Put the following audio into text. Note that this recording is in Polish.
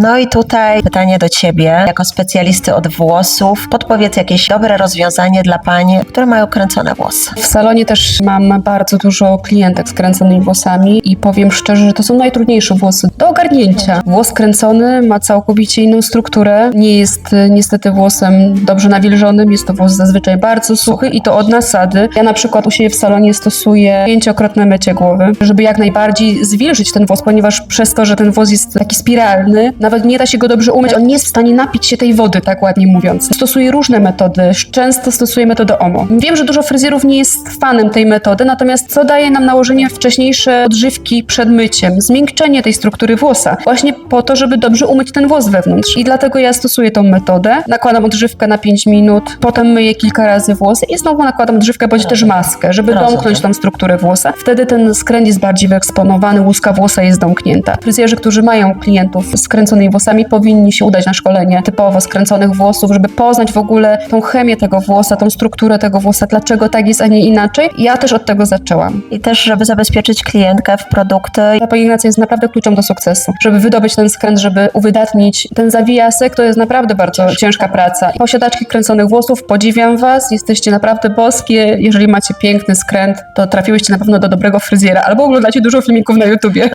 No i tutaj pytanie do Ciebie, jako specjalisty od włosów. Podpowiedz jakieś dobre rozwiązanie dla pań, które mają kręcone włosy. W salonie też mam bardzo dużo klientek z kręconymi włosami i powiem szczerze, że to są najtrudniejsze włosy do ogarnięcia. Włos kręcony ma całkowicie inną strukturę, nie jest e, niestety włosem dobrze nawilżonym, jest to włos zazwyczaj bardzo suchy i to od nasady. Ja na przykład u siebie w salonie stosuję pięciokrotne mycie głowy, żeby jak najbardziej zwilżyć ten włos, ponieważ przez to, że ten włos jest taki spiralny, nawet nie da się go dobrze umyć, on nie jest w stanie napić się tej wody, tak ładnie mówiąc. Stosuję różne metody, często stosuję metodę OMO. Wiem, że dużo fryzjerów nie jest fanem tej metody, natomiast co daje nam nałożenie wcześniejsze odżywki przed myciem? Zmiękczenie tej struktury włosa, właśnie po to, żeby dobrze umyć ten włos wewnątrz. I dlatego ja stosuję tą metodę. Nakładam odżywkę na 5 minut, potem myję kilka razy włosy i znowu nakładam odżywkę bądź też maskę, żeby Rozumiem. domknąć tą strukturę włosa. Wtedy ten skręt jest bardziej wyeksponowany, łuska włosa jest domknięta. Fryzjerzy, którzy mają klientów z skręconymi włosami, powinni się udać na szkolenie typowo skręconych włosów, żeby poznać w ogóle tą chemię tego włosa, tą strukturę tego włosa, dlaczego tak jest, a nie inaczej. Ja też od tego zaczęłam. I też, żeby zabezpieczyć klientkę w produkty. Ta pielęgnacja jest naprawdę kluczem do sukcesu. Żeby wydobyć ten skręt, żeby uwydatnić ten zawijasek, to jest naprawdę bardzo ciężka praca. Posiadaczki kręconych włosów, podziwiam was, jesteście naprawdę boskie. Jeżeli macie piękny skręt, to trafiłyście na pewno do dobrego fryzjera albo oglądacie dużo filmików na YouTubie.